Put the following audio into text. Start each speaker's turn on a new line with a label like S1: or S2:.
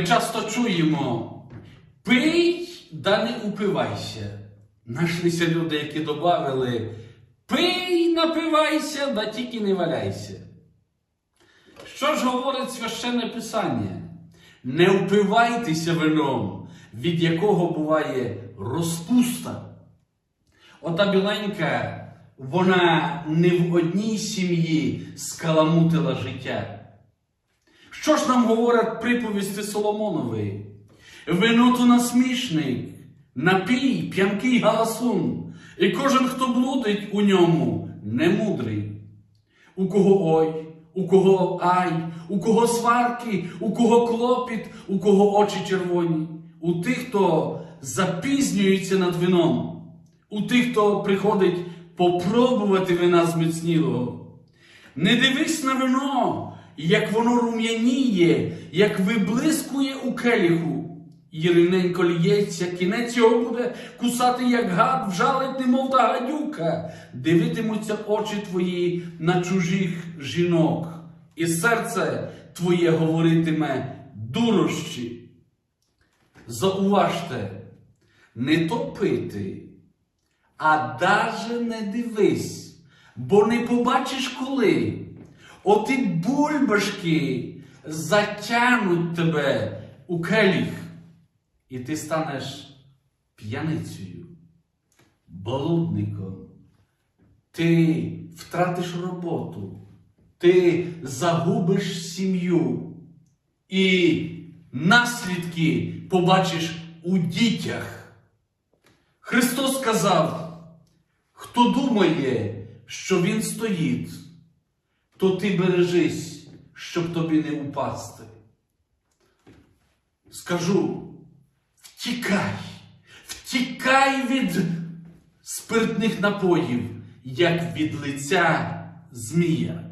S1: Ми часто чуємо пий, да не упивайся. Нашлися люди, які додали пий, напивайся, да тільки не валяйся. Що ж говорить священне писання? Не впивайтеся вином, від якого буває розпуста. Ота біленька, вона не в одній сім'ї скаламутила життя. Що ж нам говорять приповісти Соломонової? Вино то насмішник, напій, п'янкий галасун, і кожен, хто блудить у ньому, не мудрий. У кого ой, у кого ай, у кого сварки, у кого клопіт, у кого очі червоні, у тих, хто запізнюється над вином, у тих, хто приходить попробувати вина зміцнілого. Не дивись на вино, як воно рум'яніє, як виблискує у келіху. І рівненько лється, кінець його буде кусати, як гад, вжалить, немов та гадюка. Дивитимуться очі твої на чужих жінок, і серце твоє говоритиме дурощі. Зауважте, не то пити, а даже не дивись, бо не побачиш коли. Оті бульбашки затягнуть тебе у келіх, і ти станеш п'яницею, блудником. Ти втратиш роботу, ти загубиш сім'ю і наслідки побачиш у дітях. Христос сказав, хто думає, що Він стоїть, то ти бережись, щоб тобі не упасти. Скажу, втікай, втікай від спиртних напоїв, як від лиця змія.